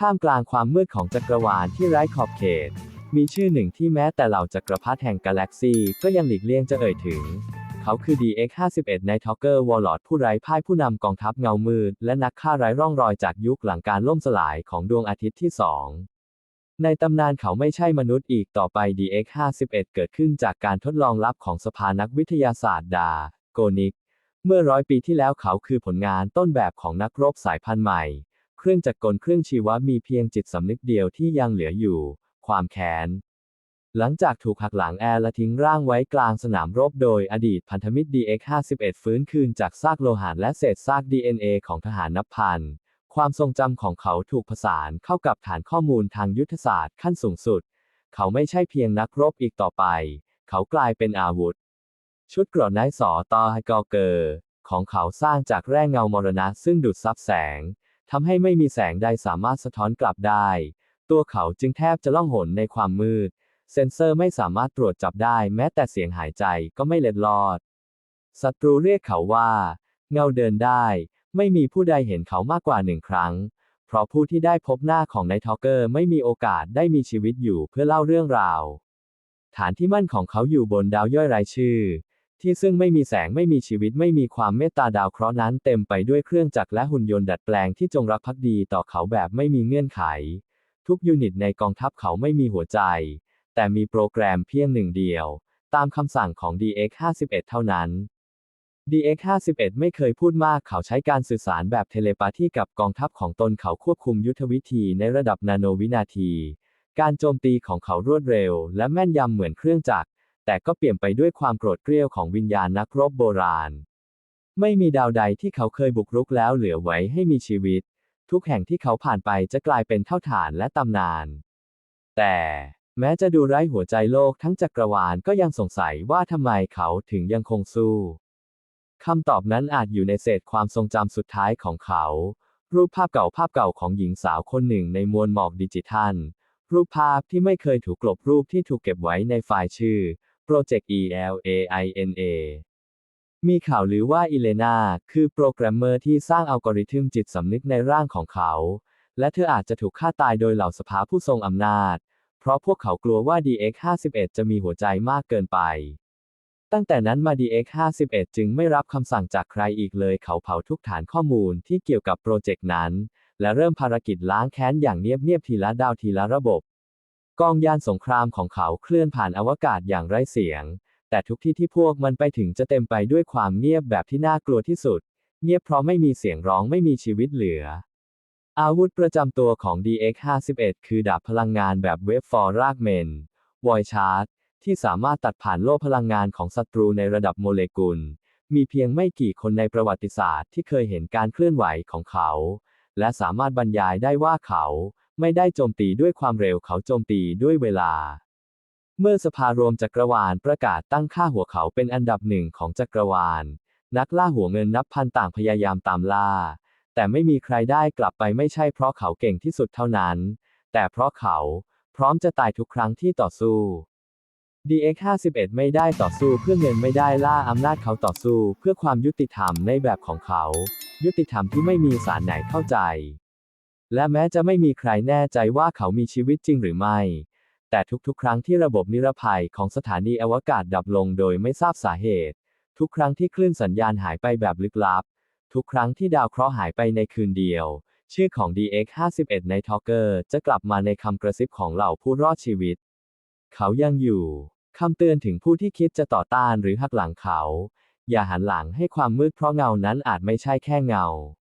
ท่ามกลางความมืดของจักรวาลที่ไร้ขอบเขต มีชื่อหนึ่งที่แม้แต่เหล่าจักรพรรดิแห่งกาแล็กซีก็ยังหลีกเลี่ยงจะเอ่ยถึง เขาคือ DX51 ในท็อกเกอร์วอลลอดผู้ไร้พ่ายผู้นำกองทัพเงามืด และนักฆ่าไร้ร่องรอยจากยุคหลังการล่มสลายของดวงอาทิตย์ที่สองในตำนานเขาไม่ใช่มนุษย์อีกต่อไป DX51 เกิดขึ้นจากการทดลองลับของสภานักวิทยาศาสตร์ดา โกนิก เมื่อร้อยปีที่แล้วเขาคือผลงานต้นแบบของนักรบสายพันธุ์ใหม่ เครื่องจักรกลเครื่องชีวะมีเพียงจิตสำนึกเดียวที่ยังเหลืออยู่ ความแค้น หลังจากถูกหักหลังแอร์และทิ้งร่างไว้กลางสนามรบโดยอดีตพันธมิตร DX51 ฟื้นคืนจากซากโลหะและเศษซาก DNA ของทหารนับพัน ความทรงจำของเขาถูกผสานเข้ากับฐานข้อมูลทางยุทธศาสตร์ขั้นสูงสุด เขาไม่ใช่เพียงนักรบอีกต่อไป เขากลายเป็นอาวุธ ชุดเกรอนไนสอตอไฮกอเกอร์ของเขาสร้างจากแร่เงามรณะซึ่งดูดซับแสง ทำให้ไม่มีแสงใดสามารถสะท้อนกลับได้ ตัวเขาจึงแทบจะล่องหนในความมืด เซ็นเซอร์ไม่สามารถตรวจจับได้แม้แต่เสียงหายใจก็ไม่เล็ดลอด ศัตรูเรียกเขาว่า เงาเดินได้ ไม่มีผู้ใดเห็นเขามากกว่าหนึ่งครั้ง เพราะผู้ที่ได้พบหน้าของนายทอกเกอร์ไม่มีโอกาสได้มีชีวิตอยู่เพื่อเล่าเรื่องราว ฐานที่มั่นของเขาอยู่บนดาวย่อยรายชื่อ ที่ซึ่งไม่มีแสงไม่มีชีวิตไม่มีความเมตตาดาวเคราะห์นั้นเต็มไปด้วยเครื่องจักรและหุ่นยนต์ดัดแปลงที่จงรักภักดีต่อเขาแบบไม่มีเงื่อนไข ทุกยูนิตในกองทัพเขาไม่มีหัวใจ แต่มีโปรแกรมเพียงหนึ่งเดียว ตามคำสั่งของ DX51 เท่านั้น DX51 ไม่เคยพูดมากเขาใช้การสื่อสารแบบเทเลปาธีกับกองทัพของตนเขาควบคุมยุทธวิธีในระดับนาโนวินาที การโจมตีของเขารวดเร็ว และแม่นยำเหมือนเครื่องจักร แต่ก็เปลี่ยนไปด้วยความโกรธเกรี้ยวของวิญญาณนักรบโบราณ ไม่มีดาวใดที่เขาเคยบุกรุกแล้วเหลือไว้ให้มีชีวิต ทุกแห่งที่เขาผ่านไปจะกลายเป็นเท่าฐานและตำนาน แต่แม้จะดูไร้หัวใจโลกทั้งจักรวาลก็ยังสงสัยว่าทำไมเขาถึงยังคงสู้คำตอบนั้นอาจอยู่ในเศษความทรงจำสุดท้ายของเขา รูปภาพเก่าภาพเก่าของหญิงสาวคนหนึ่งในมวลหมอกดิจิทัล รูปภาพที่ไม่เคยถูกกลบรูปที่ถูกเก็บไว้ในไฟล์ชื่อ Project ELAINA มีข่าวลือว่าอิเลนาคือโปรแกรมเมอร์ที่สร้างอัลกอริทึมจิตสำนึกในร่างของเขา และเธออาจจะถูกฆ่าตายโดยเหล่าสภาผู้ทรงอำนาจ เพราะพวกเขากลัวว่า DX51 จะมีหัวใจมากเกินไป ตั้งแต่นั้นมา DX51 จึงไม่รับคำสั่งจากใครอีกเลย เขาเผาทุกฐานข้อมูลที่เกี่ยวกับโปรเจกต์นั้น และเริ่มภารกิจล้างแค้นอย่างเงียบๆทีละดาวทีละระบบ กองยานสงครามของเขาเคลื่อนผ่านอวกาศอย่างไร้เสียง แต่ทุกที่ที่พวกมันไปถึงจะเต็มไปด้วยความเงียบแบบที่น่ากลัวที่สุด เงียบเพราะไม่มีเสียงร้องไม่มีชีวิตเหลือ อาวุธประจำตัวของ DX51 คือดาบพลังงานแบบเวฟฟอร์รากเมนวอยชาร์จที่สามารถตัดผ่านโล่พลังงานของศัตรูในระดับโมเลกุล มีเพียงไม่กี่คนในประวัติศาสตร์ที่เคยเห็นการเคลื่อนไหวของเขา และสามารถบรรยายได้ว่าเขา ไม่ได้โจมตีด้วยความเร็วเขาโจมตีด้วยเวลา เมื่อสภารวมจักรวาลประกาศตั้งค่าหัวเขาเป็นอันดับหนึ่งของจักรวาล นักล่าหัวเงินนับพันต่างพยายามตามล่า แต่ไม่มีใครได้กลับไปไม่ใช่เพราะเขาเก่งที่สุดเท่านั้น แต่เพราะเขาพร้อมจะตายทุกครั้งที่ต่อสู้ DX51 ไม่ได้ต่อสู้เพื่อเงินไม่ได้ล่าอำนาจเขาต่อสู้เพื่อความยุติธรรมในแบบของเขา ยุติธรรมที่ไม่มีสารไหนเข้าใจ และแม้จะไม่มีใครแน่ใจว่าเขามีชีวิตจริงหรือไม่ แต่ทุกๆ ครั้งที่ระบบนิรภัยของสถานีอวกาศดับลงโดยไม่ทราบสาเหตุ ทุกครั้งที่คลื่นสัญญาณหายไปแบบลึกลับ ทุกครั้งที่ดาวเคราะห์หายไปในคืนเดียว ชื่อของ DX51 ในทอเกอร์จะกลับมาในคำกระซิบของเหล่าผู้รอดชีวิต เขายังอยู่คำเตือนถึงผู้ที่คิดจะต่อต้านหรือหักหลังเขา อย่าหันหลังให้ความมืดเพราะเงานั้นอาจไม่ใช่แค่เงา